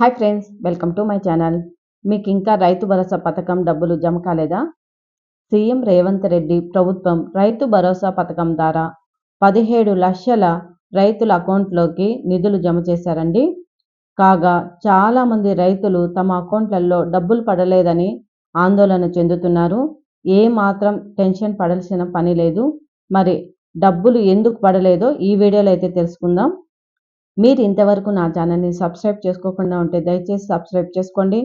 Hi friends welcome to my channel. మీకు ఇంకా రైతు భరోసా పథకం డబ్బులు జమ కాలేదా? సీఎం రేవంత్ రెడ్డి ప్రభుత్వం రైతు భరోసా పథకం ద్వారా పదిహేడు లక్షల రైతుల అకౌంట్లోకి నిధులు జమ చేశారండి. కాగా చాలామంది రైతులు తమ అకౌంట్లలో డబ్బులు పడలేదని ఆందోళన చెందుతున్నారు. ఏ మాత్రం టెన్షన్ పడాల్సిన పని లేదు. మరి డబ్బులు ఎందుకు పడలేదో ఈ వీడియోలో అయితే తెలుసుకుందాం. మీరు ఇంతవరకు నా ఛానల్ని సబ్స్క్రైబ్ చేసుకోకుండా ఉంటే దయచేసి సబ్స్క్రైబ్ చేసుకోండి.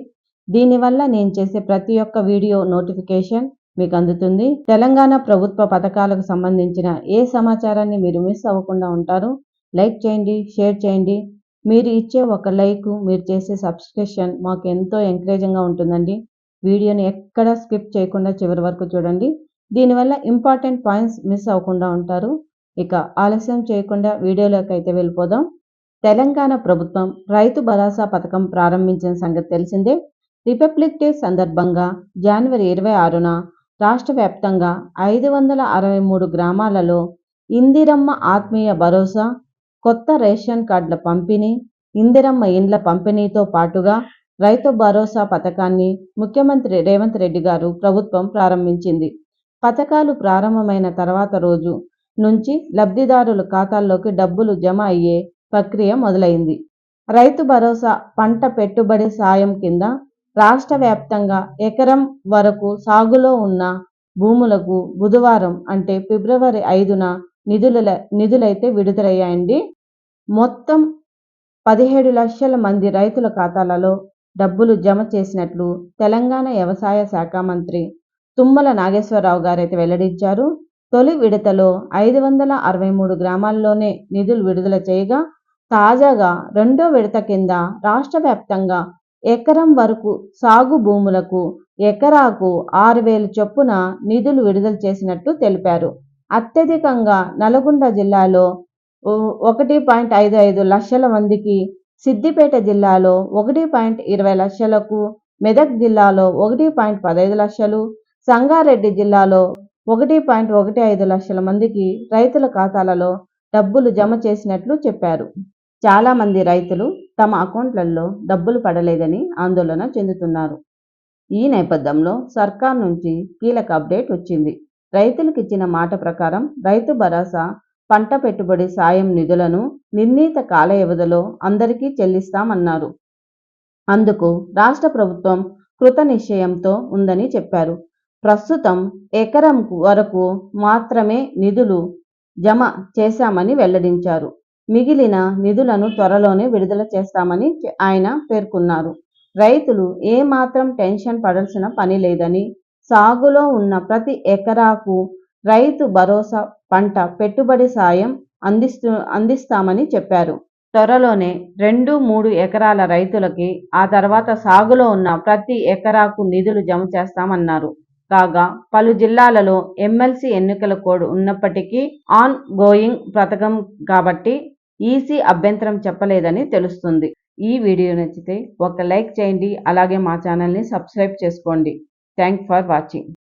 దీనివల్ల నేను చేసే ప్రతి ఒక్క వీడియో నోటిఫికేషన్ మీకు అందుతుంది. తెలంగాణ ప్రభుత్వ పథకాలకు సంబంధించిన ఏ సమాచారాన్ని మీరు మిస్ అవ్వకుండా ఉంటారు లైక్ చేయండి షేర్ చేయండి. మీరు ఇచ్చే ఒక లైక్ మీరు చేసే సబ్స్క్రిప్షన్ మాకు ఎంతో ఎంకరేజింగ్గా ఉంటుందండి. వీడియోని ఎక్కడ స్కిప్ చేయకుండా చివరి వరకు చూడండి. దీనివల్ల ఇంపార్టెంట్ పాయింట్స్ మిస్ అవ్వకుండా ఉంటారు. ఇక ఆలస్యం చేయకుండా వీడియోలోకి అయితే వెళ్ళిపోదాం. తెలంగాణ ప్రభుత్వం రైతు భరోసా పథకం ప్రారంభించిన సంగతి తెలిసిందే. రిపబ్లిక్ డే సందర్భంగా జనవరి ఇరవై ఆరున రాష్ట్ర వ్యాప్తంగా ఐదు వందల అరవై మూడు గ్రామాలలో ఇందిరమ్మ ఆత్మీయ భరోసా కొత్త రేషన్ కార్డుల పంపిణీ ఇందిరమ్మ ఇండ్ల పంపిణీతో పాటుగా రైతు భరోసా పథకాన్ని ముఖ్యమంత్రి రేవంత్ రెడ్డి గారు ప్రభుత్వం ప్రారంభించింది. పథకాలు ప్రారంభమైన తర్వాత రోజు నుంచి లబ్ధిదారుల ఖాతాల్లోకి డబ్బులు జమ అయ్యే ప్రక్రియ మొదలైంది. రైతు భరోసా పంట పెట్టుబడి సాయం కింద రాష్ట్ర వ్యాప్తంగా ఎకరం వరకు సాగులో ఉన్న భూములకు బుధవారం అంటే ఫిబ్రవరి ఐదున నిధుల నిధులైతే విడుదలయ్యాయండి. మొత్తం పదిహేడు లక్షల మంది రైతుల ఖాతాలలో డబ్బులు జమ చేసినట్లు తెలంగాణ వ్యవసాయ శాఖ మంత్రి తుమ్మల నాగేశ్వరరావు గారైతే వెల్లడించారు. తొలి విడతలో ఐదు వందల అరవై మూడు గ్రామాల్లోనే నిధులు విడుదల చేయగా తాజాగా రెండో విడత కింద రాష్ట్ర వ్యాప్తంగా ఎకరం వరకు సాగు భూములకు ఎకరాకు ఆరు వేల చొప్పున నిధులు విడుదల చేసినట్టు తెలిపారు. అత్యధికంగా నల్గొండ జిల్లాలో ఒకటి పాయింట్ ఐదు ఐదు లక్షల మందికి సిద్దిపేట జిల్లాలో ఒకటి పాయింట్ ఇరవై లక్షలకు మెదక్ జిల్లాలో ఒకటి పాయింట్ పదహైదు లక్షలు సంగారెడ్డి జిల్లాలో ఒకటి పాయింట్ ఒకటి ఐదు లక్షల మందికి రైతుల ఖాతాలలో డబ్బులు జమ చేసినట్లు చెప్పారు. చాలామంది రైతులు తమ అకౌంట్లలో డబ్బులు పడలేదని ఆందోళన చెందుతున్నారు. ఈ నేపథ్యంలో సర్కార్ నుంచి కీలక అప్డేట్ వచ్చింది. రైతులకు ఇచ్చిన మాట ప్రకారం రైతు భరోసా పంట పెట్టుబడి సాయం నిధులను నిర్ణీత కాల వ్యవధిలో అందరికీ చెల్లిస్తామన్నారు. అందుకు రాష్ట్ర ప్రభుత్వం కృత నిశ్చయంతో ఉందని చెప్పారు. ప్రస్తుతం ఎకరం వరకు మాత్రమే నిధులు జమ చేశామని వెల్లడించారు. మిగిలిన నిధులను త్వరలోనే విడుదల చేస్తామని ఆయన పేర్కొన్నారు. రైతులు ఏమాత్రం టెన్షన్ పడాల్సిన పని లేదని సాగులో ఉన్న ప్రతి ఎకరాకు రైతు భరోసా పంట పెట్టుబడి సాయం అందిస్తూ అందిస్తామని చెప్పారు. త్వరలోనే రెండు మూడు ఎకరాల రైతులకి ఆ తర్వాత సాగులో ఉన్న ప్రతి ఎకరాకు నిధులు జమ చేస్తామన్నారు. కాగా పలు జిల్లాలలో ఎమ్మెల్సీ ఎన్నికల కోడ్ ఉన్నప్పటికీ ఆన్ గోయింగ్ పథకం కాబట్టి ఈసీ అభ్యంతరం చెప్పలేదని తెలుస్తుంది. ఈ వీడియో నచ్చితే ఒక లైక్ చేయండి అలాగే మా ఛానల్ని సబ్స్క్రైబ్ చేసుకోండి. Thank for watching.